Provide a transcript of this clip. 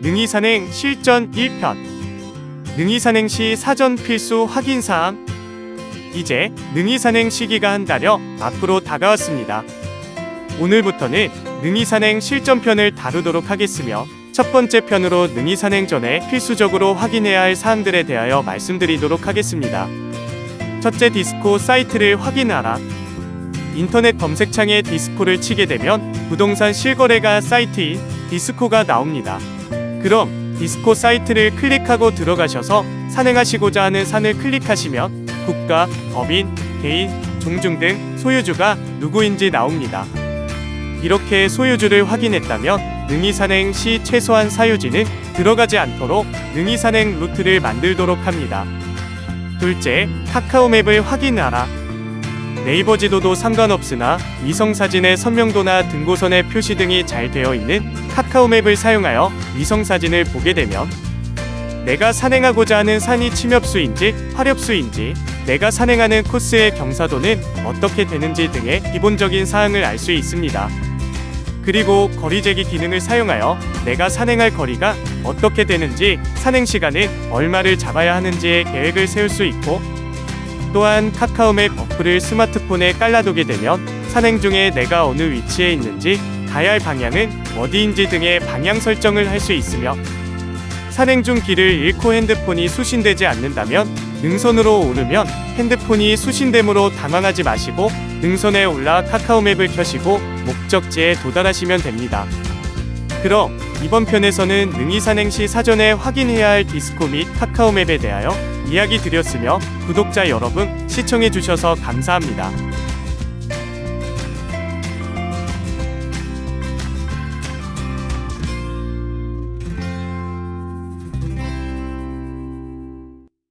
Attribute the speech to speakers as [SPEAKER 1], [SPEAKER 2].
[SPEAKER 1] 능이산행 실전 1편 능이산행 시 사전 필수 확인사항 이제 능이산행 시기가 한 달여 앞으로 다가왔습니다. 오늘부터는 능이산행 실전편을 다루도록 하겠으며 첫 번째 편으로 능이산행 전에 필수적으로 확인해야 할 사항들에 대하여 말씀드리도록 하겠습니다. 첫째 디스코 사이트를 확인하라. 인터넷 검색창에 디스코를 치게 되면 부동산 실거래가 사이트인 디스코가 나옵니다. 그럼 디스코 사이트를 클릭하고 들어가셔서 산행하시고자 하는 산을 클릭하시면 국가, 법인, 개인, 종중 등 소유주가 누구인지 나옵니다. 이렇게 소유주를 확인했다면 능이산행 시 최소한 사유지는 들어가지 않도록 능이산행 루트를 만들도록 합니다. 둘째, 카카오맵을 확인하라. 네이버 지도도 상관없으나 위성 사진의 선명도나 등고선의 표시 등이 잘 되어 있는 카카오맵을 사용하여 위성 사진을 보게 되면 내가 산행하고자 하는 산이 침엽수인지 화렵수인지 내가 산행하는 코스의 경사도는 어떻게 되는지 등의 기본적인 사항을 알 수 있습니다. 그리고 거리재기 기능을 사용하여 내가 산행할 거리가 어떻게 되는지 산행 시간은 얼마를 잡아야 하는지의 계획을 세울 수 있고 또한 카카오맵 어플을 스마트폰에 깔아두게 되면 산행 중에 내가 어느 위치에 있는지 가야 할 방향은 어디인지 등의 방향 설정을 할 수 있으며 산행 중 길을 잃고 핸드폰이 수신되지 않는다면 능선으로 오르면 핸드폰이 수신됨으로 당황하지 마시고 능선에 올라 카카오맵을 켜시고 목적지에 도달하시면 됩니다. 그럼 이번 편에서는 능이 산행 시 사전에 확인해야 할 디스코 및 카카오맵에 대하여 이야기 드렸으며 구독자 여러분 시청해 주셔서 감사합니다.